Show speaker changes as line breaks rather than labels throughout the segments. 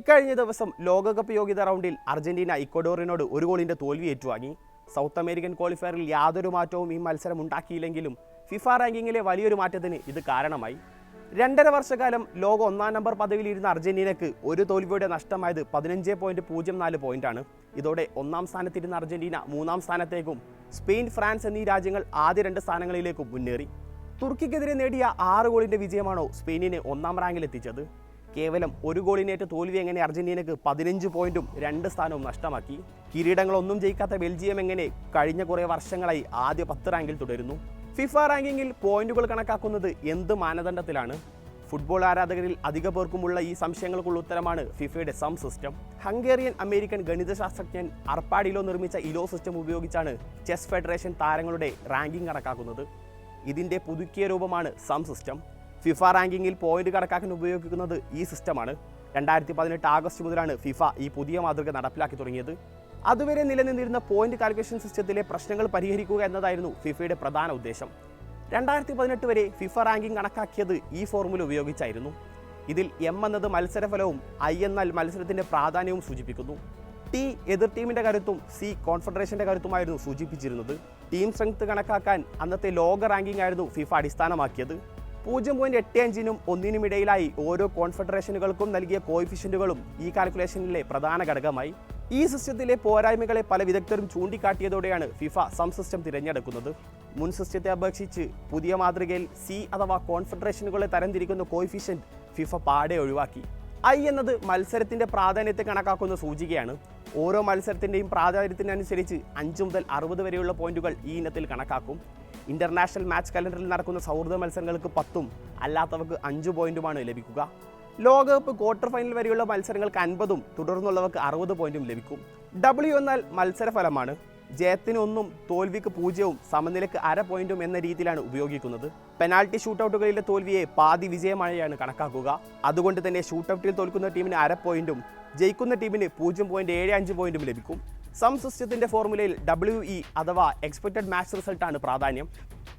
ഇക്കഴിഞ്ഞ ദിവസം ലോകകപ്പ് യോഗ്യത റൗണ്ടിൽ അർജന്റീന ഇക്വഡോറിനോട് ഒരു ഗോളിന്റെ തോൽവി ഏറ്റുവാങ്ങി. സൗത്ത് അമേരിക്കൻ ക്വാളിഫയറിൽ യാതൊരു മാറ്റവും ഈ മത്സരം ഉണ്ടാക്കിയില്ലെങ്കിലും ഫിഫ റാങ്കിങ്ങിലെ വലിയൊരു മാറ്റത്തിന് ഇത് കാരണമായി. രണ്ടര വർഷക്കാലം ലോക ഒന്നാം നമ്പർ പദവിയിലിരുന്ന അർജന്റീനയ്ക്ക് ഒരു തോൽവിയുടെ നഷ്ടമായത് പതിനഞ്ച് പോയിന്റ് പൂജ്യം നാല് പോയിന്റാണ്. ഇതോടെ ഒന്നാം സ്ഥാനത്തിരുന്ന അർജന്റീന മൂന്നാം സ്ഥാനത്തേക്കും സ്പെയിൻ ഫ്രാൻസ് എന്നീ രാജ്യങ്ങൾ ആദ്യ രണ്ട് സ്ഥാനങ്ങളിലേക്കും മുന്നേറി. തുർക്കിക്കെതിരെ നേടിയ ആറ് ഗോളിന്റെ വിജയമാണോ സ്പെയിനിനെ ഒന്നാം റാങ്കിൽ എത്തിച്ചത് കേവലം ഒരു ഗോളിനേറ്റ് തോൽവി എങ്ങനെ അർജന്റീനക്ക് പതിനഞ്ച് പോയിന്റും രണ്ട് സ്ഥാനവും നഷ്ടമാക്കി? കിരീടങ്ങളൊന്നും ജയിക്കാത്ത ബെൽജിയം എങ്ങനെ കഴിഞ്ഞ കുറേ വർഷങ്ങളായി ആദ്യ പത്ത് റാങ്കിൽ തുടരുന്നു? ഫിഫ റാങ്കിങ്ങിൽ പോയിന്റുകൾ കണക്കാക്കുന്നത് എന്ത് മാനദണ്ഡത്തിലാണ്? ഫുട്ബോൾ ആരാധകരിൽ അധിക പേർക്കുമുള്ള ഈ സംശയങ്ങൾക്കുള്ള ഉത്തരമാണ് ഫിഫയുടെ സം സിസ്റ്റം. ഹംഗേറിയൻ അമേരിക്കൻ ഗണിതശാസ്ത്രജ്ഞൻ അർപ്പാഡിലോ നിർമ്മിച്ച ഇലോ സിസ്റ്റം ഉപയോഗിച്ചാണ് ചെസ് ഫെഡറേഷൻ താരങ്ങളുടെ റാങ്കിംഗ് കണക്കാക്കുന്നത്. ഇതിന്റെ പുതുക്കിയ രൂപമാണ് സം സിസ്റ്റം. ഫിഫ റാങ്കിങ്ങിൽ പോയിന്റ് കണക്കാക്കാൻ ഉപയോഗിക്കുന്നത് ഈ സിസ്റ്റമാണ്. രണ്ടായിരത്തി പതിനെട്ട് ആഗസ്റ്റ് മുതലാണ് ഫിഫ ഈ പുതിയ മാതൃക നടപ്പിലാക്കി തുടങ്ങിയത്. അതുവരെ നിലനിന്നിരുന്ന പോയിന്റ് കാൽക്കുലേഷൻ സിസ്റ്റത്തിലെ പ്രശ്നങ്ങൾ പരിഹരിക്കുക എന്നതായിരുന്നു ഫിഫയുടെ പ്രധാന ഉദ്ദേശം. രണ്ടായിരത്തി പതിനെട്ട് വരെ ഫിഫ റാങ്കിംഗ് കണക്കാക്കിയത് ഈ ഫോർമുല ഉപയോഗിച്ചായിരുന്നു. ഇതിൽ എം എന്നത് മത്സരഫലവും ഐ എന്നാൽ മത്സരത്തിന്റെ പ്രാധാന്യവും സൂചിപ്പിക്കുന്നു. ടി എതിർ ടീമിന്റെ കരുത്തും സി കോൺഫെഡറേഷന്റെ കരുത്തുമായിരുന്നു സൂചിപ്പിച്ചിരുന്നത്. ടീം സ്ട്രെങ്ത് കണക്കാക്കാൻ അന്നത്തെ ലോക റാങ്കിംഗ് ആയിരുന്നു ഫിഫ അടിസ്ഥാനമാക്കിയത്. പൂജ്യം പോയിന്റ് എട്ട് അഞ്ചിനും ഒന്നിനും ഇടയിലായി ഓരോ കോൺഫെഡറേഷനുകൾക്കും നൽകിയ കോയിഫിഷ്യന്റുകളും ഈ കാൽക്കുലേഷനിലെ പ്രധാന ഘടകമായി. ഈ സിസ്റ്റത്തിലെ പോരായ്മകളെ പല വിദഗ്ധരും ചൂണ്ടിക്കാട്ടിയതോടെയാണ് ഫിഫ സം സിസ്റ്റം തിരഞ്ഞെടുക്കുന്നത്. മുൻ സിസ്റ്റത്തെ അപേക്ഷിച്ച് പുതിയ മാതൃകയിൽ സി അഥവാ കോൺഫെഡറേഷനുകളെ തരംതിരിക്കുന്ന കോയിഫിഷ്യന്റ് ഫിഫ പാടെ ഒഴിവാക്കി. ഐ എന്നത് മത്സരത്തിന്റെ പ്രാധാന്യത്തെ കണക്കാക്കുന്ന സൂചികയാണ്. ഓരോ മത്സരത്തിന്റെയും പ്രാധാന്യത്തിനനുസരിച്ച് അഞ്ച് മുതൽ അറുപത് വരെയുള്ള പോയിന്റുകൾ ഈ ഇനത്തിൽ കണക്കാക്കും. ഇന്റർനാഷണൽ മാച്ച് കലണ്ടറിൽ നടക്കുന്ന സൗഹൃദ മത്സരങ്ങൾക്ക് പത്തും അല്ലാത്തവർക്ക് അഞ്ച് പോയിന്റുമാണ് ലഭിക്കുക. ലോകകപ്പ് ക്വാർട്ടർ ഫൈനൽ വരെയുള്ള മത്സരങ്ങൾക്ക് അൻപതും തുടർന്നുള്ളവർക്ക് അറുപത് പോയിന്റും ലഭിക്കും. ഡബ്ല്യു എന്നാൽ മത്സരഫലമാണ്. ജയത്തിന് ഒന്നും തോൽവിക്ക് പൂജ്യവും സമനിലക്ക് അര പോയിന്റും എന്ന രീതിയിലാണ് ഉപയോഗിക്കുന്നത്. പെനാൽറ്റി ഷൂട്ടൗട്ടുകളിലെ തോൽവിയെ പാതി വിജയമായാണ് കണക്കാക്കുക. അതുകൊണ്ട് തന്നെ ഷൂട്ടൗട്ടിൽ തോൽക്കുന്ന ടീമിന് അര പോയിന്റും ജയിക്കുന്ന ടീമിന് പൂജ്യം പോയിന്റ് ഏഴ് അഞ്ച് പോയിന്റും ലഭിക്കും. സം സിസ്റ്റത്തിന്റെ ഫോർമുലയിൽ ഡബ്ല്യു ഇ അഥവാ എക്സ്പെക്റ്റഡ് മാച്ച് റിസൾട്ടാണ് പ്രാധാന്യം.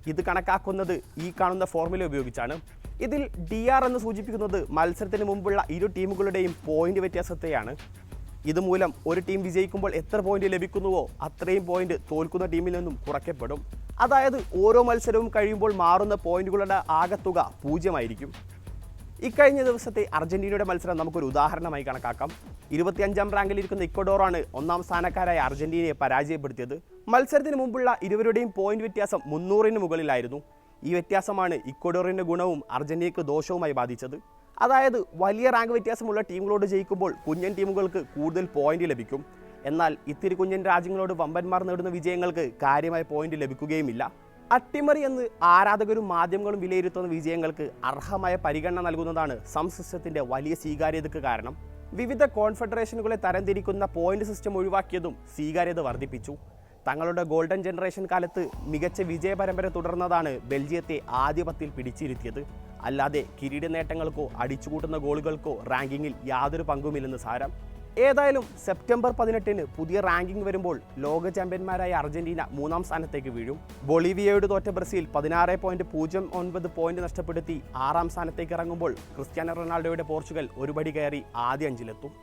ഇത് കണക്കാക്കുന്നത് ഈ കാണുന്ന ഫോർമുല ഉപയോഗിച്ചാണ്. ഇതിൽ ഡി ആർ എന്ന് സൂചിപ്പിക്കുന്നത് മത്സരത്തിന് മുമ്പുള്ള ഇരു ടീമുകളുടെയും പോയിന്റ് വ്യത്യാസത്തെയാണ്. ഇതുമൂലം ഒരു ടീം വിജയിക്കുമ്പോൾ എത്ര പോയിന്റ് ലഭിക്കുന്നുവോ അത്രയും പോയിന്റ് തോൽക്കുന്ന ടീമിൽ നിന്നും കുറയ്ക്കപ്പെടും. അതായത് ഓരോ മത്സരവും കഴിയുമ്പോൾ മാറുന്ന പോയിന്റുകളുടെ ആകത്തുക പൂജ്യമായിരിക്കും. ഇക്കഴിഞ്ഞ ദിവസത്തെ അർജന്റീനയുടെ മത്സരം നമുക്കൊരു ഉദാഹരണമായി കണക്കാക്കാം. ഇരുപത്തിയഞ്ചാം റാങ്കിൽ ഇരിക്കുന്ന ഇക്വഡോറാണ് ഒന്നാം സ്ഥാനക്കാരായ അർജന്റീനയെ പരാജയപ്പെടുത്തിയത്. മത്സരത്തിന് മുമ്പുള്ള ഇരുവരുടെയും പോയിന്റ് വ്യത്യാസം മുന്നൂറിന് മുകളിലായിരുന്നു. ഈ വ്യത്യാസമാണ് ഇക്വഡോറിന്റെ ഗുണവും അർജന്റീനയ്ക്ക് ദോഷവുമായി ബാധിച്ചത്. അതായത് വലിയ റാങ്ക് വ്യത്യാസമുള്ള ടീമുകളോട് ജയിക്കുമ്പോൾ കുഞ്ഞൻ ടീമുകൾക്ക് കൂടുതൽ പോയിന്റ് ലഭിക്കും. എന്നാൽ ഇത്തിരി കുഞ്ഞൻ രാജ്യങ്ങളോട് വമ്പന്മാർ നേടുന്ന വിജയങ്ങൾക്ക് കാര്യമായ പോയിന്റ് ലഭിക്കുകയുമില്ല. അട്ടിമറി എന്ന് ആരാധകരും മാധ്യമങ്ങളും വിലയിരുത്തുന്ന വിജയങ്ങൾക്ക് അർഹമായ പരിഗണന നൽകുന്നതാണ് സംസിസ്റ്റത്തിന്റെ വലിയ സ്വീകാര്യതയ്ക്ക് കാരണം. വിവിധ കോൺഫെഡറേഷനുകളെ തരംതിരിക്കുന്ന പോയിന്റ് സിസ്റ്റം ഒഴിവാക്കിയതും സ്വീകാര്യത വർദ്ധിപ്പിച്ചു. തങ്ങളുടെ ഗോൾഡൻ ജനറേഷൻ കാലത്ത് മികച്ച വിജയ പരമ്പര തുടർന്നതാണ് ബെൽജിയത്തെ ആധിപത്യത്തിൽ പിടിച്ചിരുത്തിയത്. അല്ലാതെ കിരീട നേട്ടങ്ങൾക്കോ അടിച്ചുകൂട്ടുന്ന ഗോളുകൾക്കോ റാങ്കിങ്ങിൽ യാതൊരു പങ്കുമില്ലെന്ന് സാരം. ഏതായാലും സെപ്റ്റംബർ പതിനെട്ടിന് പുതിയ റാങ്കിംഗ് വരുമ്പോൾ ലോക ചാമ്പ്യന്മാരായ അർജന്റീന മൂന്നാം സ്ഥാനത്തേക്ക് വീഴും. ബൊളീവിയയോട് തോറ്റ ബ്രസീൽ പതിനാറ് പോയിന്റ് പൂജ്യം ഒൻപത് പോയിന്റ് നഷ്ടപ്പെടുത്തി ആറാം സ്ഥാനത്തേക്ക് ഇറങ്ങുമ്പോൾ ക്രിസ്ത്യാനോ റൊണാൾഡോയുടെ പോർച്ചുഗൽ ഒരുപടി കയറി ആദ്യ അഞ്ചിലെത്തും.